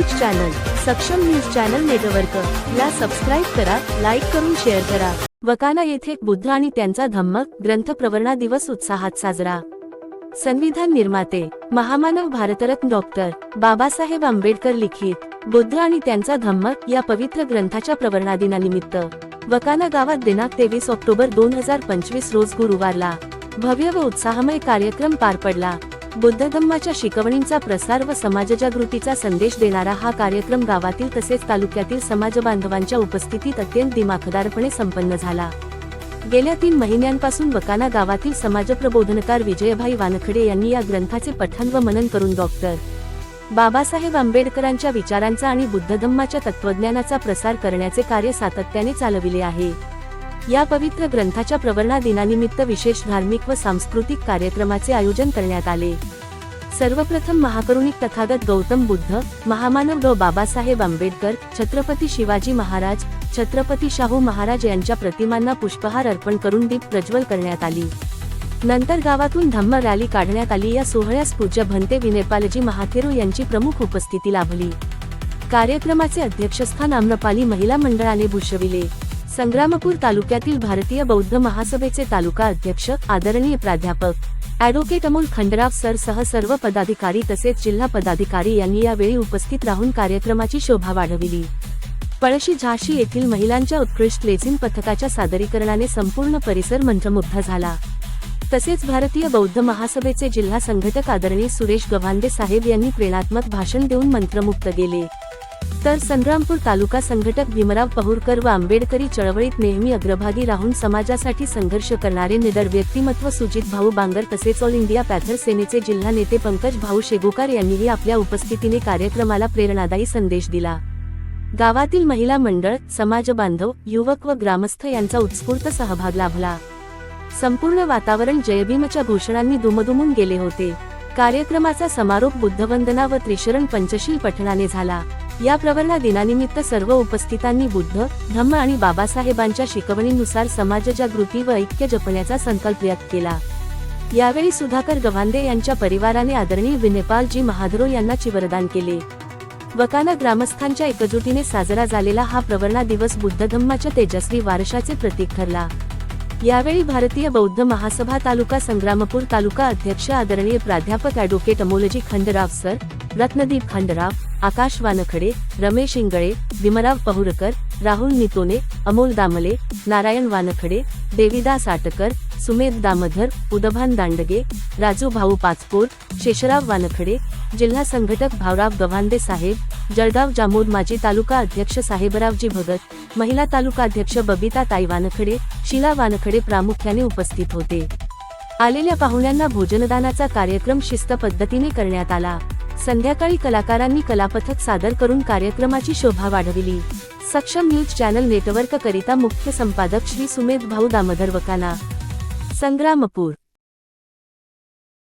News channel Saksham news channel network. ला subscribe करा like करून शेअर करा. वकाना येथे बुद्ध आणि त्यांचा धम्म ग्रंथ प्रवर्णा दिवस उत्साहात साजरा. संविधान निर्माते महामानव भारतरत्न डॉक्टर बाबासाहेब आंबेडकर लिखित बुद्ध आणि त्यांचा धम्म या पवित्र ग्रंथाच्या प्रवर्णा दिनानिमित्त. वकाना गावात दिनांक तेवीस ऑक्टोबर दोन हजार पंचवीस रोज गुरुवारला भव्य व उत्साहमय कार्यक्रम पार पडला. बुद्ध धम्माच्या शिकवणींचा प्रसार व समाजजागृतीचा संदेश देणारा हा कार्यक्रम गावातील तसेच तालुक्यातील समाज बांधवांच्या उपस्थितीत अत्यंत दिमाखदारपणे संपन्न झाला. गेल्या तीन महिन्यांपासून वकाना गावातील समाजप्रबोधनकार विजयभाई वानखडे यांनी या ग्रंथाचे पठण व मनन करून डॉक्टर बाबासाहेब आंबेडकरांच्या विचारांचा आणि बुद्धधम्माच्या तत्वज्ञानाचा प्रसार करण्याचे कार्य सातत्याने चालविले आहे. या पवित्र ग्रंथाच्या प्रवर्णा दिनानिमित्त विशेष धार्मिक व सांस्कृतिक कार्यक्रमाचे आयोजन करण्यात आले. सर्वप्रथम महाकरुणिक तथागत गौतम बुद्ध महामानव डॉ बाबासाहेब आंबेडकर छत्रपती शिवाजी महाराज छत्रपती शाहू महाराज यांच्या प्रतिमांना पुष्पहार अर्पण करून दीप प्रज्वल करण्यात आली. नंतर गावातून धम्म रॅली काढण्यात आली. या सोहळ्यास पूज्य भंते विनेपालजी महाथेरू यांची प्रमुख उपस्थिती लाभली. कार्यक्रमाचे अध्यक्षस्थान आम्रपाली महिला मंडळाने भूषविले. संग्रामपूर तालुक्यातील भारतीय बौद्ध महासभेचे तालुका अध्यक्ष आदरणीय प्राध्यापक ॲडव्होकेट अमोल खंडराव सर सह सर्व पदाधिकारी तसेच जिल्हा पदाधिकारी यांनी यावेळी उपस्थित राहून कार्यक्रमाची शोभा वाढविली. पळशी झाशी येथील महिलांच्या उत्कृष्ट लेझिम पथकाच्या सादरीकरणाने संपूर्ण परिसर मंत्रमुग्ध झाला. तसेच भारतीय बौद्ध महासभेचे जिल्हा संघटक आदरणीय सुरेश गव्हांडे साहेब यांनी प्रेरणात्मक भाषण देऊन मंत्रमुक्त केले. तर संग्रामपूर तालुका संघटक भीमराव पहुरकर व आंबेडकरी चळवळीत नेहमी अग्रभागी राहून समाजासाठी संघर्ष करणारे निडर व्यक्तिमत्व सुजित भाऊ बांगर तसेच ऑल इंडिया पॅथर सेनेचे जिल्हा नेते पंकज भाऊ शेगुकार यांनीही आपल्या उपस्थितीने कार्यक्रमाला प्रेरणादायी संदेश दिला. गावातील महिला मंडळ समाज बांधव युवक व ग्रामस्थ यांचा उत्स्फूर्त सहभाग लाभला. संपूर्ण वातावरण जयभीमच्या घोषणांनी दुमदुमून गेले होते. कार्यक्रमाचा समारोप बुद्धवंदना व त्रिशरण पंचशील पठणाने झाला. या प्रवर्णा दिनानिमित्त सर्व उपस्थितांनी बुद्ध धम्म आणि बाबासाहेबांच्या शिकवणीनुसार समाजजागृती व ऐक्य जपण्याचा संकल्प व्यक्त केला. यावेळी सुधाकर गव्हांदे यांच्या परिवाराने आदरणीय विनेपालजी महाधरो यांना चिवरदान केले. वकाना ग्रामस्थांच्या एकजुटीने साजरा झालेला हा प्रवर्णा दिवस बुद्ध धम्माच्या तेजस्वी वारशाचे प्रतीक ठरला. यावेळी भारतीय बौद्ध महासभा तालुका संग्रामपूर तालुका अध्यक्ष आदरणीय प्राध्यापक अॅडव्होकेट अमोलजी खंडराव सर रत्नदीप खंडराव आकाश वानखडे रमेश इंगळे भीमराव पहुरकर राहुल नितोने अमोल दामले नारायण वानखडे देविदास आटकर सुमेध दामधर उदभान दांडगे राजू भाऊ पाचपोर शेषराव वानखडे जिल्हा संघटक भावराव गव्हांदे साहेब जळगाव जामोद माजी तालुका अध्यक्ष साहेबरावजी भगत महिला तालुका अध्यक्ष बबिता ताई वानखडे शिला वानखडे प्रामुख्याने उपस्थित होते. आलेल्या पाहुण्यांना भोजनदानाचा कार्यक्रम शिस्त पद्धतीने करण्यात आला. संध्याकाळी कलाकारांनी कलापथक सादर करून कार्यक्रमाची शोभा वाढविली. सक्षम न्यूज चॅनल नेटवर्क करिता मुख्य संपादक श्री सुमेध भाऊ दामोदर वकाना. संग्रामपूर.